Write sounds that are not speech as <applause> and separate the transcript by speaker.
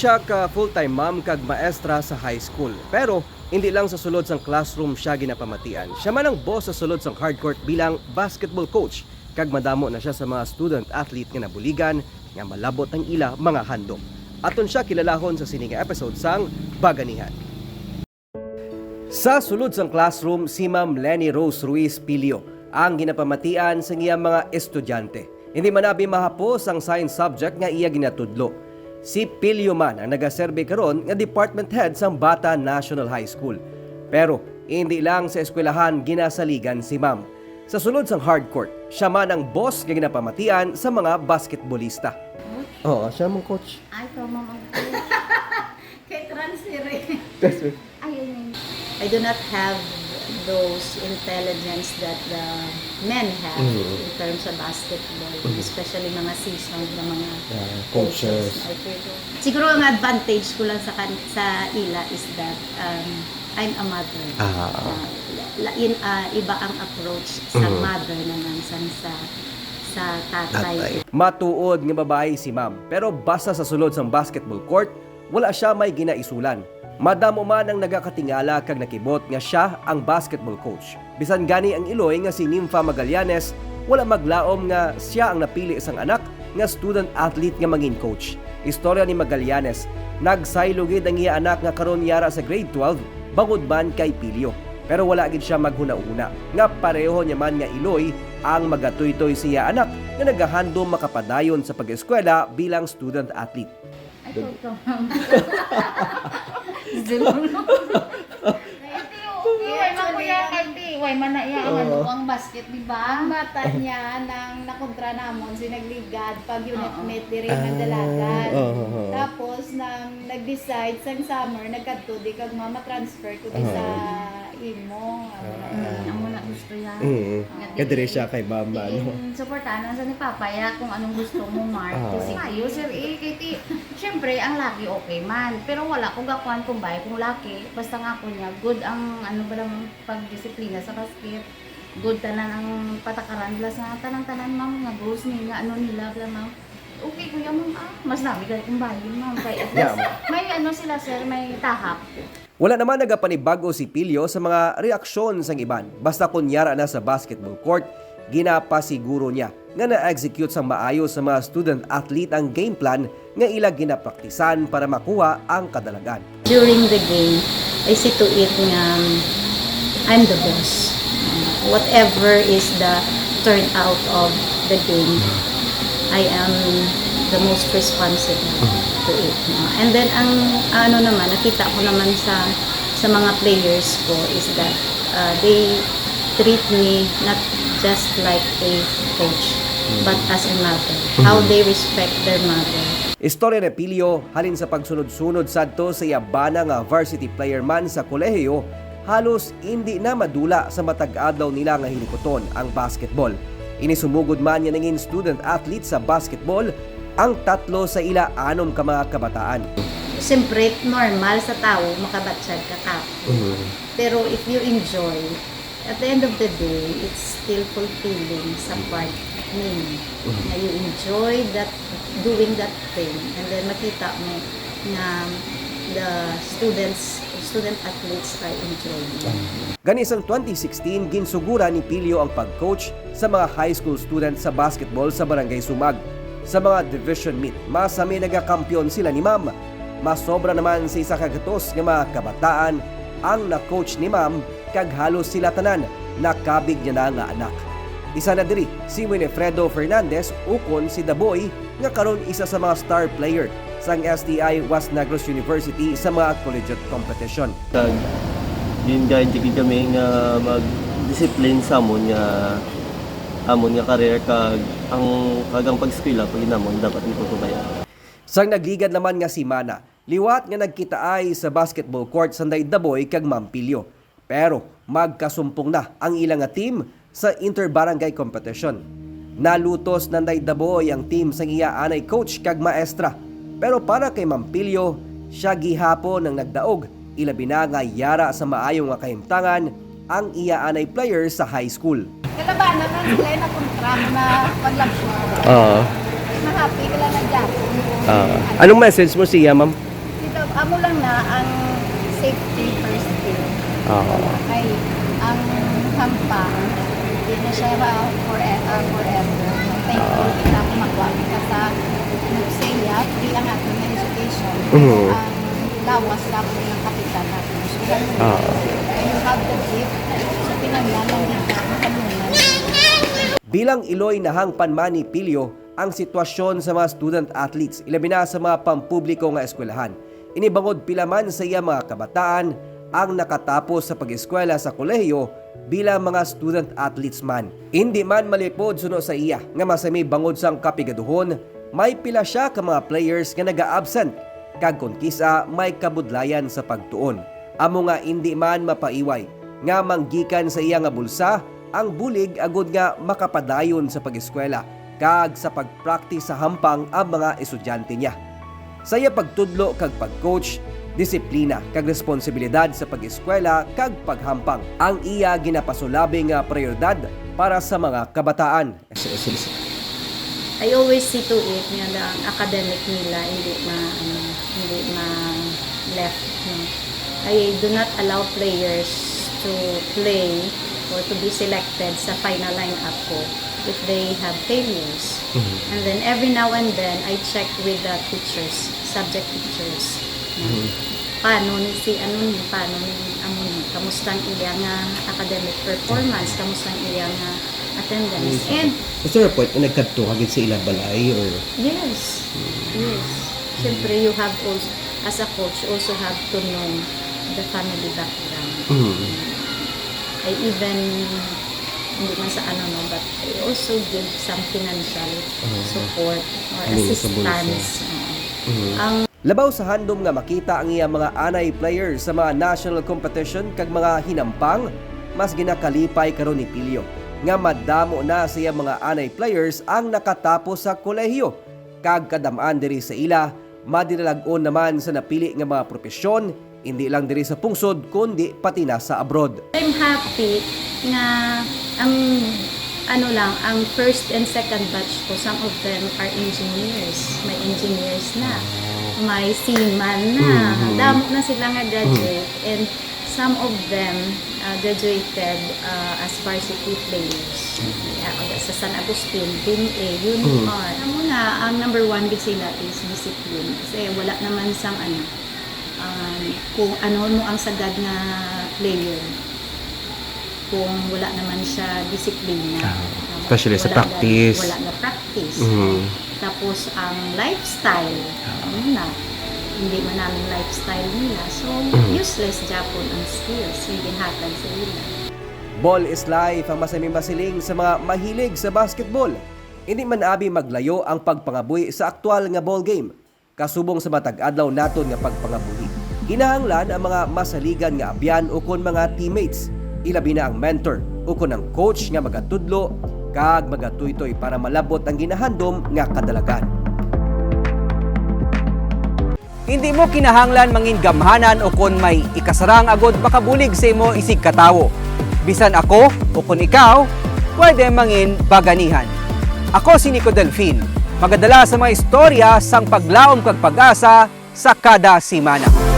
Speaker 1: siya ka full-time ma'am kag maestra sa high school. Pero hindi lang sa sulod sang classroom siya ginapamatian. Siya man ang boss sa sulod sang hardcourt bilang basketball coach. Kag madamo na siya sa mga student athlete nga nabuligan nga malabot ang ila mga handom. Aton siya kilalahon sa sining episode sang Baganihan. Sa sulod sang classroom, si Ma'am Lenny Rose Ruiz Pilio ang ginapamatian sa iyang mga estudyante. Hindi man abi mahapos ang science subject nga iya ginatudlo. Si Pilio man ang nagaserbe karon nga department head sang Bata National High School. Pero hindi lang sa eskwelahan ginasaligan si Ma'am. Sa sulod sang hardcourt, siya man ang boss nga ginapamatian sa mga basketballista. Oo, siya mong coach.
Speaker 2: Ay, ikaw mamang <laughs>
Speaker 3: Kay transfer eh.
Speaker 2: Niya.
Speaker 3: I do not have those intelligence that the men have
Speaker 1: Mhm.
Speaker 3: in terms of basketball, especially mga seasoned na mga
Speaker 1: coaches.
Speaker 3: I feel so. Siguro ang advantage ko lang sa sa ila is that um, I'm a mother.
Speaker 1: Ah.
Speaker 3: Uh, in, uh, iba ang approach sa
Speaker 1: Mhm.
Speaker 3: mother naman san sa sa tatay.
Speaker 1: Matuod nga babae si ma'am, pero basta sa sulod sang basketball court, wala siya may ginaisulan. Madamo man ang nagakatingala kag nakibot nga siya ang basketball coach. Bisan gani ang iloy nga si Nympha Magallanes, wala maglaom nga siya ang napili isang anak nga student athlete nga mangin coach. Istorya ni Magallanes, nagsaylugid ang iya anak nga karon yara sa grade 12 bangod man kay Pilio. Pero wala gid siya maghuna-una. Nga pareho niya man nga iloy ang magatuytoy siya anak nga nagahandom makapadayon sa pag-eskwela bilang student athlete.
Speaker 2: Ay, <laughs> Iway man ko yan, Kati. Iway man na iya ang ano ang basket, di ba?
Speaker 3: Ang bata niya nang nakontra namon si nagligad pag unit mate diri nagdalagan. Tapos nang nag-decide sa summer nagkadto di kag mama transfer ko di sa imo.
Speaker 2: Mm, Ang muna gusto yan.
Speaker 1: Mm. Kadire siya kay mama ano.
Speaker 2: Diin, supportahan sa ni Papa ya kung anong gusto mo, Mark.
Speaker 1: Ah.
Speaker 2: Kasi kayo, sir, eh, kiti, syempre, ang laki okay man. Pero wala ko gakuan kung bay kung laki. Basta nga ko niya, good ang, ano ba lang, pagdisiplina sa basket. Good tanan ang patakaran nila sa tanan-tanan, ma'am, nga goals ni, nga ano nila, bla, ma'am. Okay, kuya, ma'am, ah, mas nabi ka kung bayin, ma'am. Kaya <laughs> at least, may ano sila, sir, may tahap.
Speaker 1: Wala naman nagapanibago si Pilio sa mga reaksyon sang iban. Basta kunyara na sa basketball court, ginapasiguro niya nga na-execute sang maayo sa mga student athlete ang game plan nga ila ginapraktisan para makuha ang kadalagan.
Speaker 3: During the game, I see to it nga um, I'm the boss. Whatever is the turnout of the game, I am the most responsible to it. And then ang ano naman, nakita ko naman sa sa mga players ko is that uh, they treat me not just like a coach, but as a mother. How they respect their mother.
Speaker 1: Istorya ni Pilio halin sa pagsunod-sunod sadto sa yabana nga varsity player man sa kolehiyo, halos hindi na madula sa matag adlaw nila nga hinikuton ang basketball. Inisumugod man niya naging student athlete sa basketball ang tatlo sa ila anom ka mga kabataan.
Speaker 3: Siyempre, normal sa tao, makabatsyad ka ka. Pero if you enjoy, at the end of the day, it's still fulfilling sa part ninyo. Na you enjoy that, doing that thing. And then makita mo na the students, student athletes are enjoying
Speaker 1: it.Ganisang 2016, ginsugura ni Pilio ang pag-coach sa mga high school students sa basketball sa Barangay Sumag. Sa mga division meet, masami nagakampyon sila ni Ma'am. Masobra naman sa isa kagatos nga mga kabataan ang na-coach ni Ma'am kag halos sila tanan nakabig niya na nga anak. Isa na diri si Winifredo Fernandez ukon si Daboy nga karon isa sa mga star player sang STI Was Negros University sa mga collegiate competition.
Speaker 4: kag yun jigid kami nga mag-discipline sa amon nga amon nga career kag ang kagang pag-eskwela pag inamon dapat itutubayan.
Speaker 1: Sang nagligad naman nga si Mana, liwat nga nagkita ay sa basketball court sanday Daboy kag Mampilyo. Pero magkasumpong na ang ilang team sa inter-barangay competition. Nalutos nanday Daboy ang team sang iya anay coach kag maestra. Pero para kay Mampilyo, siya gihapon ang nagdaog ilabi na nga yara sa maayong nga kahimtangan ang iya anay player sa high school.
Speaker 3: Kalabanan na sila na contract na paglabso.
Speaker 1: Ah,
Speaker 3: Na happy ka lang na dyan.
Speaker 1: anong message mo siya, ma'am?
Speaker 3: amo lang na ang safety.
Speaker 5: Oo.
Speaker 3: Ay, ang hampang, hindi na siya raw forever, forever. Thank you, kita ko magwa ka sa nagsaya, free ang ating education.
Speaker 5: Mhm.
Speaker 3: Ang lawas po ng kapitan natin. So.
Speaker 5: Oo.
Speaker 3: you have the gift. So, pinaglalang din ka ang kanunan.
Speaker 1: Bilang Iloy na hangpan man ni Pilyo ang sitwasyon sa mga student athletes, ilabi na sa mga pampubliko nga eskwelahan. Inibangod pilaman sa iya mga kabataan ang nakatapos sa pag-eskwela sa kolehiyo bilang mga student athletes man. Hindi man malipod suno sa iya nga masami bangod sang kapigaduhon, may pila siya ka mga players nga naga-absent kag kun kisa may kabudlayan sa pagtuon. Amo nga hindi man mapaiway nga manggikan sa iya nga bulsa ang bulig agud nga makapadayon sa pag-eskwela kag sa pag-practice sa hampang ang mga estudyante niya. Sa iya pagtudlo kag pag-coach, disiplina kag responsibilidad sa pag-eskwela kag paghampang ang iya ginapasulabi nga prioridad para sa mga kabataan.
Speaker 3: I always see to it nga na ang academic nila hindi ma ano, hindi ma left no. I do not allow players to play or to be selected sa final lineup ko if they have failures. And then every now and then I check with the teachers, subject teachers. No. Paano ni si ano ni paano ni amo ni kamusta ang iya nga academic performance, kamusta ang iya nga attendance. And
Speaker 1: Gusto point na nagkadto kagid sa ilang balay or
Speaker 3: Yes. Yes. Siyempre, you have also, as a coach, also have to know the family background. I even, hindi man sa ano no, but I also give some financial support or
Speaker 1: sa bulsa.
Speaker 3: assistance. Oo. Ang
Speaker 1: Labaw sa handom nga makita ang iya mga anay players sa mga national competition kag mga hinampang, mas ginakalipay karon ni Pilyo nga madamo na sa mga anay players ang nakatapos sa kolehiyo. Kag kadamaan diri sa ila, madinalagon naman sa napili nga mga propesyon, hindi lang diri sa pungsod kundi pati na sa abroad.
Speaker 3: I'm happy nga ang ano lang, ang first and second batch ko, some of them are engineers. May engineers na. May seaman na. Damo na sila nga graduate. And some of them uh, graduated uh, as varsity players. Yeah, sa San Agustin, BMA, Union. Alam mo na, ang number one big sila is discipline. Kasi wala naman sang ano, um, kung ano mo ang sagad na player kung wala naman siya disiplina.
Speaker 5: Ah,
Speaker 3: Uh,
Speaker 5: especially sa
Speaker 3: wala
Speaker 5: practice.
Speaker 3: Na, wala na practice.
Speaker 5: Mhm.
Speaker 3: Tapos ang lifestyle, ano na, hindi man namin lifestyle nila. So,
Speaker 5: Mhm.
Speaker 3: useless Japon ang skills, hindi hatag sa ila.
Speaker 1: Ball is life ang masaming masiling sa mga mahilig sa basketball. Hindi man abi maglayo ang pagpangabuhi sa aktwal nga ball game. Kasubong sa matag adlaw naton nga pagpangabuhi. Kinahanglan ang mga masaligan nga abyan o kon mga teammates. Ilabi na ang mentor o ang coach nga magatudlo kag magatuytoy para malabot ang ginahandom nga kadalagan.
Speaker 6: Hindi mo kinahanglan mangin gamhanan o kon may ikasarang agod makabulig sa imo isig katawo. Bisan ako o kon ikaw, pwede mangin baganihan. Ako si Nico Delfin, magadala sa mga istorya sang paglaom kag pag-asa sa kada simana.